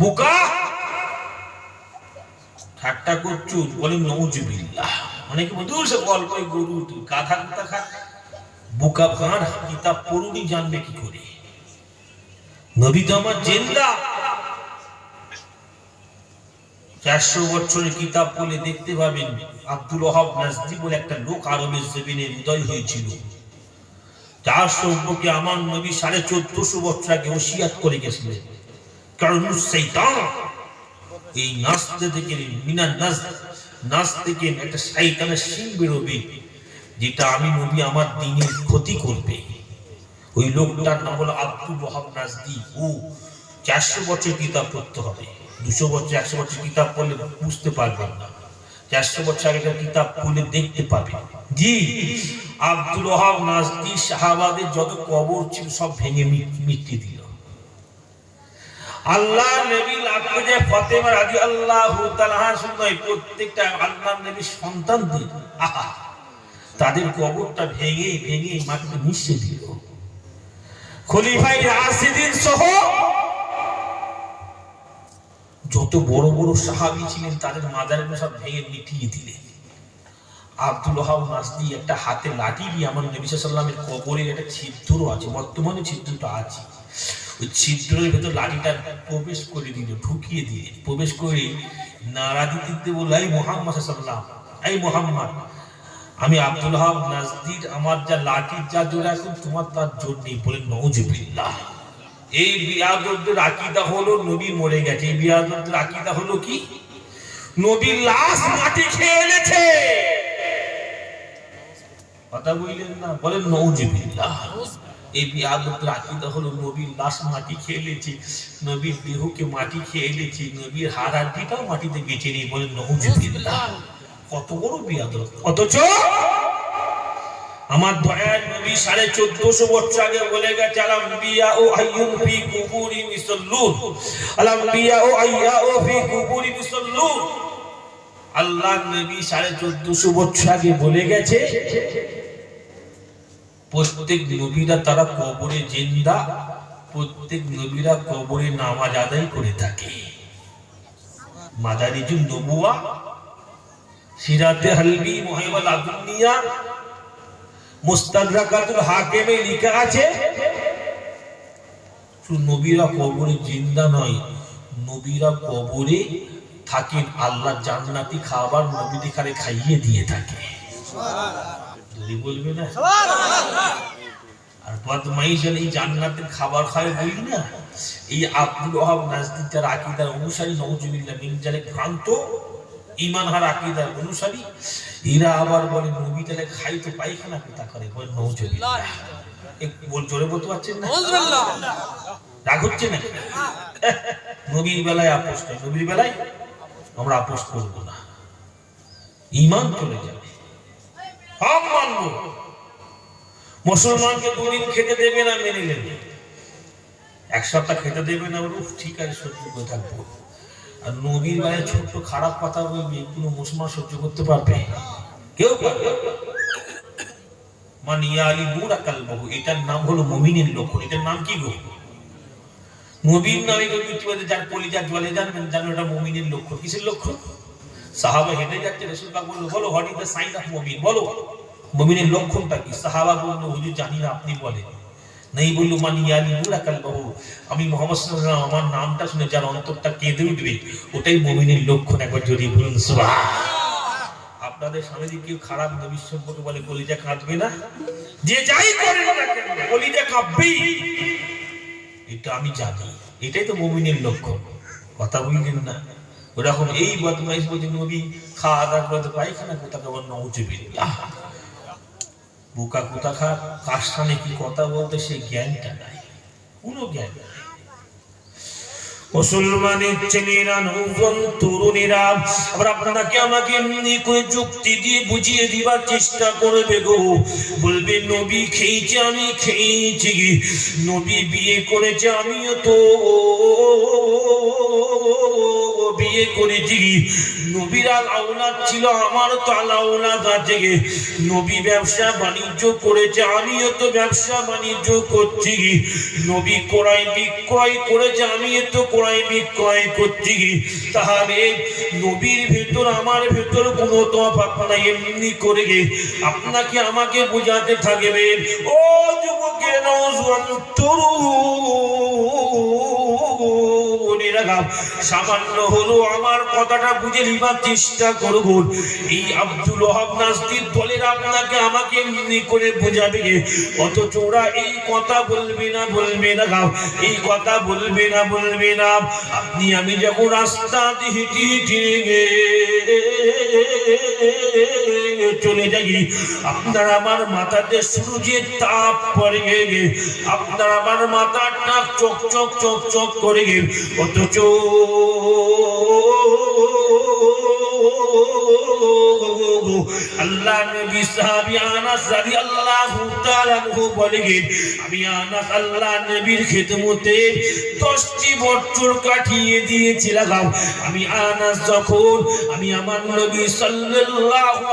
বোকা। ঠাট্টা করছ, বলে নৌজবিল্লাহ অনেকে সে গরু তুই কোথা খা। বোকা কিতাব পড়ুনি জানবে কি করে? নবী তো আমার জেন্দা। চারশো বছরের কিতাব পড়লে দেখতে পাবেন, আব্দুল ওহাব নাজদি বলে একটা লোক আরবের জমিনে হৃদয় হয়েছিল। যার সম্পর্কে আমার নবী সাড়ে চোদ্দশো বছর আগে ওসিয়াত করে গেছিলেন। কারণ সেইতান এই নাস্তে থেকে মিনা নাস একটা বেরোবে, যেটা আমি নবী আমার দিনের ক্ষতি করবে। ওই লোকটার নাম হলো আব্দুল নাজদি। ও চারশো বছর কিতাব পড়তে হবে। দুশো বছর, একশো বছর কিতাব পড়লে বুঝতে পারবেন না। চারশো বছর আগেকার কিতাব পড়লে দেখতে পাবেন। জি, আব্দুল ওহাব নাজদি শাহাবাদের যত কবর ছিল সব ভেঙে মিট- মিটিয়ে দিল। আল্লাহ নবী লাগবে যে ফতেমা রাজি আল্লাহ শুনয় প্রত্যেকটা আল্লাহ নবীর সন্তানদের আহা, তাদের কবরটা ভেঙে ভেঙে মাটিতে মিশিয়ে দিল। খলিফাই রাশিদিন সহ যত বড় বড় সাহাবি ছিলেন, তাদের মাজারগুলো সব ভেঙে মিটিয়ে দিলেন। আব্দুল ওহাব নাসদি একটা হাতে লাঠি দিয়ে আমার নবী সাল্লামের কবরের একটা ছিদ্র আছে, বর্তমানে ছিদ্রটা আছে। ওই ছিদ্রের ভেতর লাঠিটা প্রবেশ করে দিল, ঢুকিয়ে দিয়ে। প্রবেশ করে দিতে দিতে বলল, এই মোহাম্মদ সাল্লাম এই মোহাম্মদ, আমি আব্দুল নাজদির, আমার যা লাঠির যা জোর এখন তোমার তার জোর নেই। বলে নওজবিল্লাহ এই বিয়াদতদের আকিদা হলো নবী মরে গেছে। এই বিয়াদতদের আকিদা হলো কি? নবীর লাশ মাটি খেয়ে এনেছে। কথা বললেন না, বলেন নৌজিবিল্লাহ এই বিয়াদতের আকিদা হলো নবীর লাশ মাটি খেয়ে নবীর দেহকে মাটি খেয়ে নবীর মাটিতে নেই নৌজিবিল্লাহ কত বড় বিয়াদত অথচ আমার নবী সাড়ে চোদ্দশো বছর আগে বলে গেছে, আলাম বিয়া ও ফি আলাম বিয়া ও আইয়া ও ফি আল্লাহ নবী সাড়ে চোদ্দশো বছর আগে বলে গেছে প্রত্যেক নবীরা তারা কবরে জিন্দা, প্রত্যেক নবীরা কবরে নামাজ আদায় করে থাকে। নবুয়া, সিরাতে হালবি মুস্তাদরাকাতুল হাকিমে লেখা আছে নবীরা কবরে জিন্দা নয়, নবীরা কবরে থাকেন, আল্লাহ জান্নাতি খাবার নবীদের খাইয়ে দিয়ে থাকে। বলবে না? আর বদমাইশ হলে এই জান্নাতের খাবার খায় বলি না? এই আব্দুল ওহাব নাজদিক যারা আকিদার অনুসারী নওজুবিল্লাহ মির্জালে ভ্রান্ত ইমান হার আকিদার অনুসারী। এরা আবার বলে নবী তাহলে খাই তো পায়খানা কোথা করে? বলে নওজুবিল্লাহ। বল জোরে বলতে পারছেন না? রাগ হচ্ছে না নবীর বেলায় আপোষ নয়। নবীর বেলায় আমরা আপোষ করব না। ইমান চলে যাবে। সব মানব। মুসলমানকে দুদিন খেতে দেবে না মেনে নেবে। এক সপ্তাহ খেতে দেবে না উফ, ঠিক আছে, সহ্য করে থাকব। আর নবীর বেলায় ছোট্ট খারাপ কথা বলবে কোনো মুসলমান সহ্য করতে পারবে? কেউ পারবে। মান ইয়া আলী মুরা কালবাহু, এটার নাম হলো মুমিনের লক্ষণ। এটার নাম কি গো? নবীর নামে কেউ যার কলিজা জলে জানবেন, জানো এটা মুমিনের লক্ষণ। কিসের লক্ষণ? সাহাবা হেঁটে যাচ্ছে, রসুল পাক বলল, বলো what is the sign of মুমিন? বলো, মুমিনের লক্ষণটা কি? সাহাবা বলল, হুজুর, জানি না, আপনি বলেন। নেই বলল, মানি ইয়ালি মুরা কালবাহু আমি মোহাম্মদ ওয়াসাল্লাম, আমার নামটা শুনে যার অন্তরটা কেঁদে উঠবে, ওটাই মুমিনের লক্ষণ, একবার যদি বলুন সুবহান আপনাদের সামনে কেউ খারাপ নবীর সম্পর্কে বলে, কলিজা কাঁদবে না? যে যাই করে না কেন, কলিজা কাঁদবেই এটা আমি জানি, এটাই তো মুমিনের লক্ষণ। কথা বুঝলেন না? ওরকম এই বদমাইশ বলছে, নবী, খাওয়া দাওয়া করে পায়খানা কোথা কেমন নৌজবিল্লাহ বোকা কোথা খা কার সামনে কি কথা বলতে? সেই জ্ঞানটা নাই। কোনো জ্ঞান নাই। মুসলমানের ছেলেরা নৌজন তরুণীরা, আবার আপনাকে আমাকে এমনি করে যুক্তি দিয়ে বুঝিয়ে দিবার চেষ্টা করবে গো। বলবে, নবী খেয়েছে, আমি খেয়েছি। নবী বিয়ে করেছে, আমিও তো বিয়ে করেছি। নবীরা ছিল, আমার তো আছে। নবী ব্যবসা বাণিজ্য করেছে, আমিও তো ব্যবসা বাণিজ্য করছি। নবী ক্রয় বিক্রয় করেছে, আমিও তো বিক্রয় করছি। গে। তাহলে নবীর ভেতর, আমার ভেতর কোনো তফাৎ নাই। এমনি করে আপনাকে আমাকে বোঝাতে থাকবে ও যুবকের তরু গাম, সামান্য হলো আমার কথাটা বুঝে নিবার চেষ্টা করুন এই আব্দুল ওহাব নাস্তির দলের আপনাকে আমাকে এমনি করে বোঝাবে অথচ ওরা এই কথা বলবে না বলবে না গাম, এই কথা বলবে না বলবে না আপনি আমি যখন রাস্তা হেঁটে হেঁটে চলে যাই আপনার আমার মাথাতে সূর্যের তাপ পড়ে আপনার আমার মাথার টাক চক চক চক চক করে অথচ আল্লাহ নবী সাহাবী আনাস রাদিয়াল্লাহু তাআলা আনহু বলেন, আমি আনাস আল্লাহ নবীর খিদমতে 10টি বছর কাটিয়ে দিয়েছিলাম। আমি আনাস যখন, আমি আমার নবী সাল্লাল্লাহু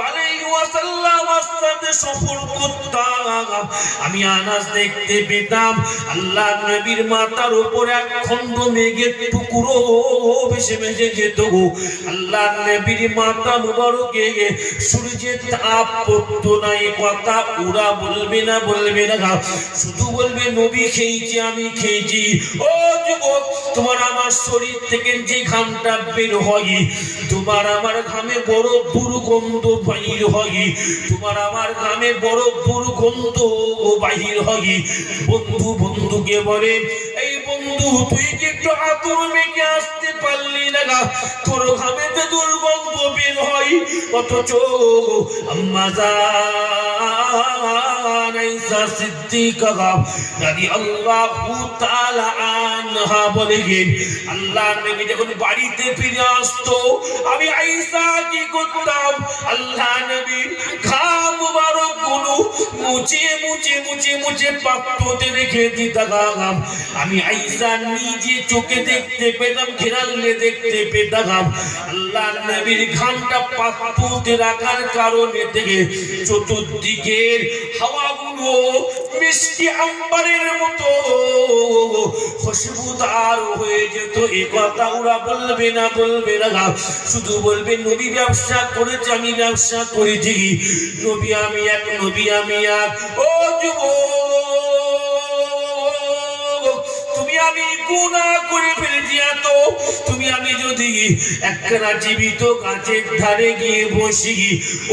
আমি আনাস দেখতে পেতাম। আল্লাহ নবীর মাথার উপর এক খন্ড মেঘের টুকরো ভেসে ভেসে যেত আল্লাহ নবীর মাথা মুবারকে সূর্যের তাপ পড়তো না এই কথা ওরা বলবে না বলবে না শুধু বলবে, নবী খেয়েছি, আমি খেয়েছি। ও যুবক তোমার আমার শরীর থেকে যে ঘামটা বের হয়, তোমার আমার ঘামে বড় দুর্গন্ধ বাহির হয়, তোমার আমার ঘামে বড় দুর্গন্ধ বাহির হয়। বন্ধু বন্ধুকে বলে, এই বন্ধু, তুই কি একটু আতর মেঘে আসতে পারলি না তোর হয় অথচ আমি গুলো মুছে আমি নিজে চোখে দেখতে পেতাম ঘেরালে দেখতে পেতাম। আল্লাহ নবীর ঘামটা পাত্রতে রাখার কারণে থেকে চতুর্দিকের হাওয়াগুলো মিষ্টি আম্বারের মতো খুশবুদার হয়ে যেত। এ কথা ওরা বলবে না বলবে না। শুধু বলবে, নবী ব্যবসা করেছে, আমি ব্যবসা করেছি। নবী আমি এক, নবী আমি এক। ও যুবক আমি গুণা করে ফেলেছি এত। তুমি আমি যদি একখানা জীবিত গাছের ধারে গিয়ে বসি,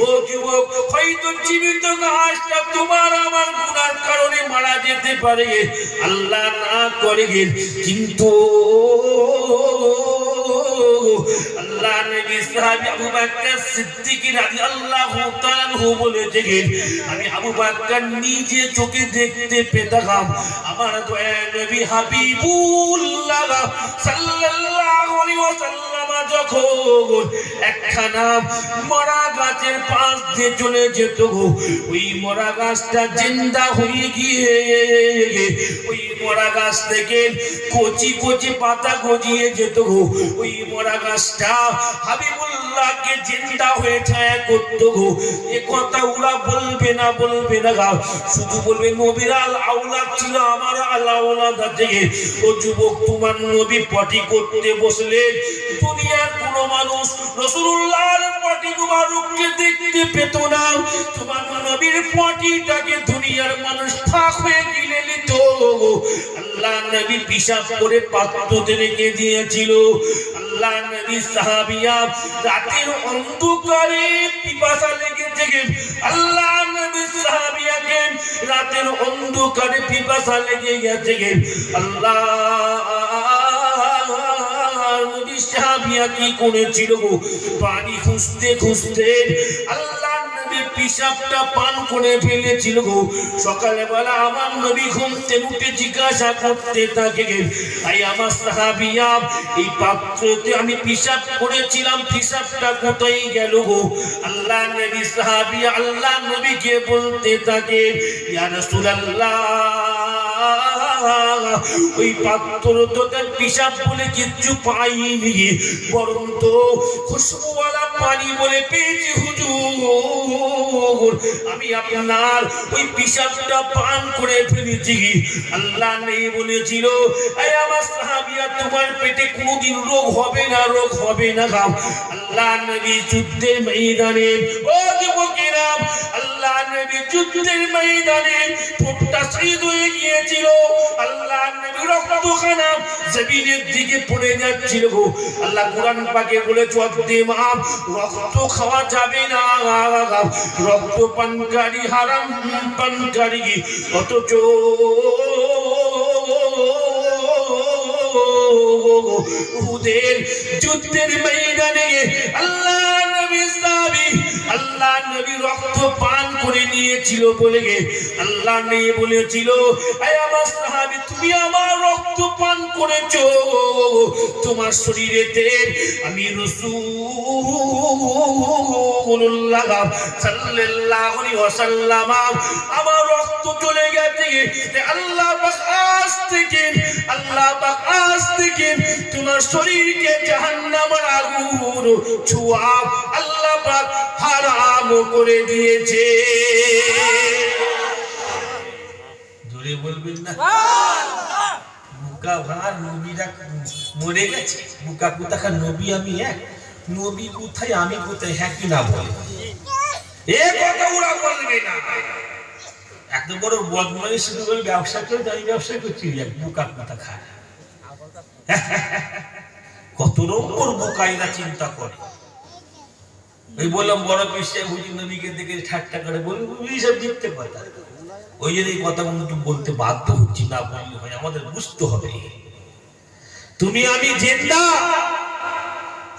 ও যুবক, হয়তো জীবিত গাছটা তোমার আমার গুণার কারণে মারা যেতে পারে। আল্লাহ না করে কিন্তু আল্লাহ নবী সাহাবী আবু বকর সিদ্দিক রাদিয়াল্লাহু তাআলা আনহু বলেছেন আমি আবু বকর নিজে চোখে দেখতে পেতাম। আমার দয়া নবী হাবিবুল্লাহ সাল্লাল্লাহু আলাইহি ওয়াসাল্লাম যখন একখানা মরা গাছের পাশ দিয়ে চলে যেত ওই মরা গাছটা জিন্দা হয়ে গিয়ে ওই মরা গাছ থেকে কচি কচি পাতা গজিয়ে যেত ওই মরা গাছটা হাবিবুল্লাহকে জিন্দা হয়ে ছায়া করতো গো। এ কথা ওরা বলবে না বলবে না গা। শুধু বলবে, নবীরাল আওলাদ ছিল আমার আল্লাহ আওলাদ থেকে। ও যুবক, তোমার নবী পটি করতে বসলে দুনিয়ার কোন মানুষ রসুল্লাহর পটি মুবারককে দেখতে পেত না। তোমার নবীর পটিটাকে দুনিয়ার মানুষ ফাঁক হয়ে গিলে নিত। আল্লাহ নবী পিসাব করে পাত্রতে রেখে দিয়েছিল? আল্লাহ রাতের অন্ধকারে পিপাসা আল্লাহ লেগে গেছে আল্লাহ নবী সাহাবিয়া কি করেছিল পানি খুঁজতে খুঁজতে আল্লাহ পিসাবটা পান করে ফেলেছিল গো। সকালে আমার নবী ঘুমতে উঠে জিজ্ঞাসা করতে থাকে তাই আমার সাহাবিয়া এই পাত্রতে আমি পিসাব করেছিলাম, পিসাবটা কোথায় গেল গো? আল্লাহ নবী সাহাবিয়া আল্লাহ নবীকে বলতে থাকে ইয়া রাসূলুল্লাহ ওই পাত্র তো তার পিসাব বলে কিচ্ছু পাইনি, বরং তো খুশবুওয়ালা পানি বলে পেয়েছি হুজুর। আমি আপনার ওই পিসাবটা পান করে ফেলেছি, আল্লাহ নেই বলেছিল এই আমার সাহাবিয়া তোমার পেটে কোনোদিন রোগ হবে না, রোগ হবে না গাও আল্লাহ নবী যুদ্ধের ময়দানে, ও যুবকেরা, আল্লাহ নবী যুদ্ধের ময়দানে ঠোঁটটা শহীদ হয়ে গিয়েছিল। আল্লাহ নবী রক্তখানা জমিনের দিকে পড়ে যাচ্ছিল আল্লাহ কোরআন পাকে বলে চদ্দে মাম রক্ত খাওয়া যাবে না। রক্ত পানকারী হারাম, পানকারী অথচ উহুদের যুদ্ধের ময়দানে আল্লাহ নবী সাহাবী আল্লাহ নবী রক্ত পান করে নিয়েছিল বলে গে। আল্লাহ নিয়ে বলেছিল আমার তুমি আমার রক্ত পান করেছ। তোমার শরীরেতে আমি ওয়াসাল্লাম, আমার রক্ত চলে গেছে। আল্লাহ পাক থেকে, আল্লাহ পাক আজ থেকে তোমার শরীরকে জাহান্নামের আগুন ছোঁয়া। আল্লাহ হারাম করে দিয়েছে। জোরে বলবেন না? বুকা ভার নবীরা মরে গেছে। বুকা কোথাকার নবী আমি এক। নবী কোথায় আমি কোথায় হ্যাঁ কি না বলে? এ কথা ওরা বলবে না। এত বড় বদমাই শুরু করে ব্যবসা করে আমি ব্যবসা করছি। এক বুকা কথা খায় কত নম্বর বোকাইরা চিন্তা করে। ওই বললাম বড় হুজুর নবীকে দেখে ঠাট্টা করে। বলি ওই জন্য এই কথাগুলো একটু বলতে বাধ্য হচ্ছি না বললে হয় আমাদের বুঝতে হবে। তুমি আমি জেন্দা।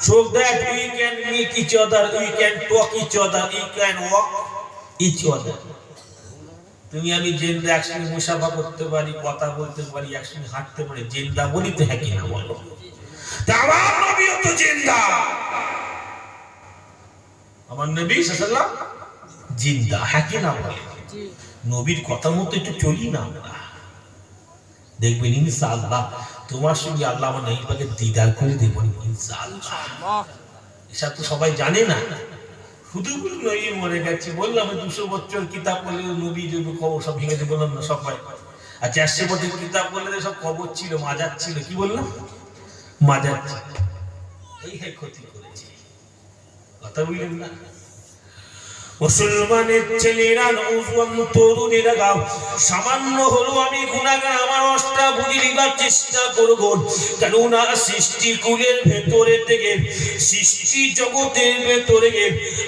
So that we can meet each other, we can. তুমি আমি জেন্দা একসঙ্গে মুসাফা করতে পারি কথা বলতে পারি একসঙ্গে হাঁটতে পারি জেন্দা বলি তো হ্যাঁ কিনা বলো? তা আমার নবীও তো জেন্দা। আমার নবী সাল্লাম জিন্দা হ্যাঁ কিনা বলে? নবীর কথা মতো একটু চলি না আমরা। দেখবেন ইনশাআল্লাহ তোমার সঙ্গে আল্লাহ আমার নবী পাকে দিদার করে দেবেন ইনশাআল্লাহ। এসব তো সবাই জানে না। শুধু নবী মরে গেছে বললাম দুশো বছর কিতাব বলে নবী যদি খবর সব ভেঙে বললাম না সবাই। আর চারশো বছর কিতাব বললে সব কবর ছিল মাজার ছিল কি বললাম? মাজার ছিল। এই হ্যাঁ ক্ষতি মুসলমানের ছেলেরা গাও। সামান্য হলো আমি গুণাগার, আমার অষ্টা বুঝি নিবার চেষ্টা করব। কেননা সৃষ্টি কুলের ভেতরে থেকে, সৃষ্টি জগতের ভেতরে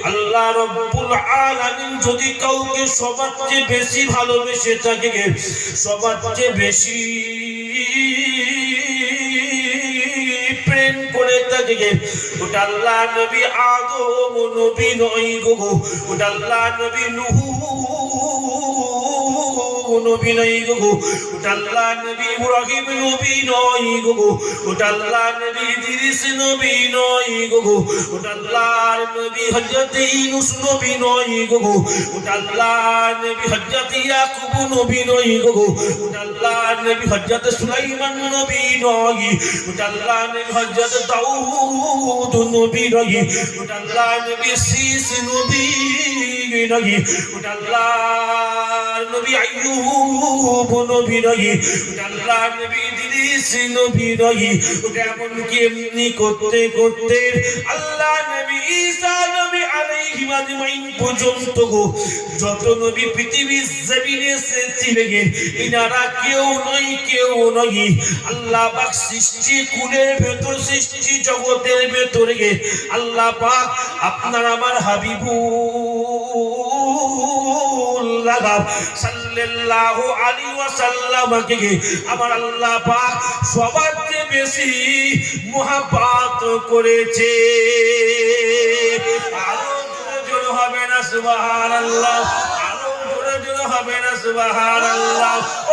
আল্লাহ রব্বুল আলামিন যদি কাউকে সবার চেয়ে বেশি ভালোবেসে থাকে সবার চেয়ে বেশি প্রেম করে থাকে ওটা আল্লাহ নবী আদম নবী নয় গো ওটা নবী নুহু নবী নয় গো ওটা আল্লাহ নবী ইব্রাহিম নবী নয় গো ওটা নবী ইদ্রিস নবী নয় গো ওটা নবী হযরত ইউনূস নবী নয় গো ওটা নবী হযরত ইয়াকুব নবী নয় গো ওটা আল্লাহর নবী হযরত সুলাইমান নবী নয় ওটা আল্লাহর নবী হযরত দাউদ নবী নয় ওটা আল্লাহর নবী শীস নবী নয় ওটা আল্লাহর নবী আইয়ুব নবী নয় ওটা আল্লাহর নবী ইদ্রিস নবী নয় ওটা এমনকি এমনি করতে করতে আল্লাহ নবী ঈসা নবী পর্যন্ত গো, যত নবী পৃথিবীর জমিনে ইনারা কেউ কেউ আল্লাহ পাক সৃষ্টি কুলের ভেতর, সৃষ্টি জগতের আল্লাহ পাক আপনার আমার আমার আল্লাহ পাক সবার বেশি মহাব্বত করেছে আরও জোরে জোরে হবে না সুবহানাল্লাহ। আরও জোরে জোরে হবে না সুবহানাল্লাহ।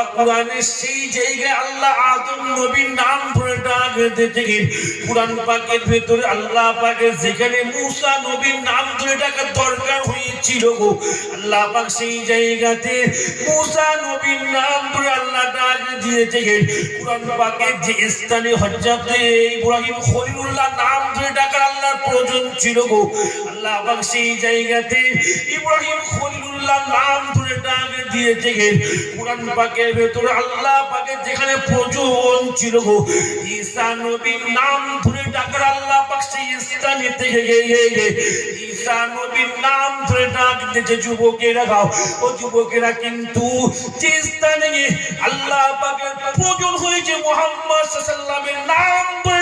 পাক কোরআন নাম ধরে আল্লাহর প্রয়োজন ছিল গো। আল্লাহ সেই জায়গাতে ইব্রাহিম খলিলুল্লাহ নাম ধরে ডাক দিয়েছে গে কোরআন পাকের আল্লাহ পাকে যেখানে প্রয়োজন ছিল নবীর নাম ধরে ডাকার আল্লাহ পাক সেই থেকে ও কিন্তু আল্লাহ পাকের প্রয়োজন হয়েছে মোহাম্মদ নাম ধরে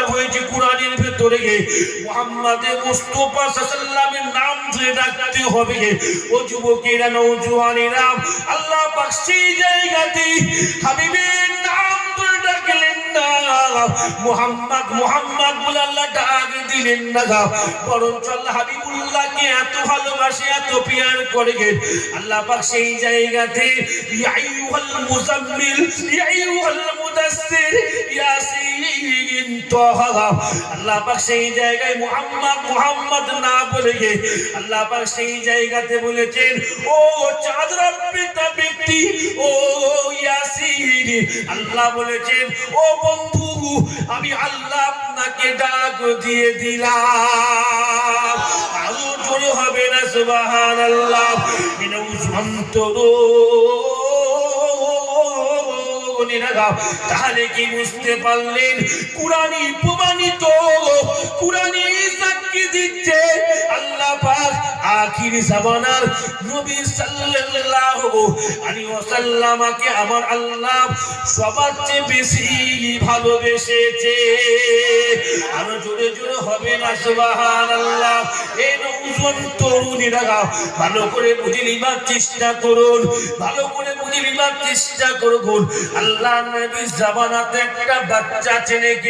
দরকার হয়েছে কোরআনের ভেতরে। গিয়ে মুস্তফা সাল্লামের নাম ডাকতে হবে। ও যুবকেরা নৌজওয়ানেরা আল্লাহ পাক সেই জায়গাতে হাবিবের নাম ধরে ডাকলেন মোহাম্মদ মোহাম্মদ বলে আল্লাহ ডাক দিলেন না। বরঞ্চ আল্লাহ হাবিবুল্লাহকে এত ভালোবাসে, এত পিয়ার করে। গে আল্লাহ পাক সেই জায়গাতে, ইয়া আইয়ুহাল মুজাম্মিল ইয়া আইয়ুহাল মুদাসসির ইয়াসিন আল্লাহ পাক সেই জায়গায় মুহাম্মদ মুহাম্মদ না বলে আল্লাহ পাক সেই জায়গাতে বলেছেন, ও চাঁদ পিতা ব্যক্তি ও ইয়াসিন। আল্লাহ বলেছেন, ও বন্ধু, আমি আল্লাহ আপনাকে ডাক দিয়ে দিলাম। আরও জোরে হবে না, সুবহানাল্লাহ। সন্তরো তাহলে কি বুঝতে পারলেন? কুরানি প্রমাণিত। সাক্ষী দিচ্ছে। আল্লাহ পাক আখির জামানার নবী ওয়াসাল্লামকে আমার আল্লাহ সবার চেয়ে বেশি ভালোবেসেছে। জোরে জোরে হবে না, সুবহানাল্লাহ। এই নৌজন ভালো করে বুঝে নিবার চেষ্টা করুন, ভালো করে বুঝে নিবার চেষ্টা করুন। আল্লাহ নবী জামানাতে একটা বাচ্চা ছেলেকে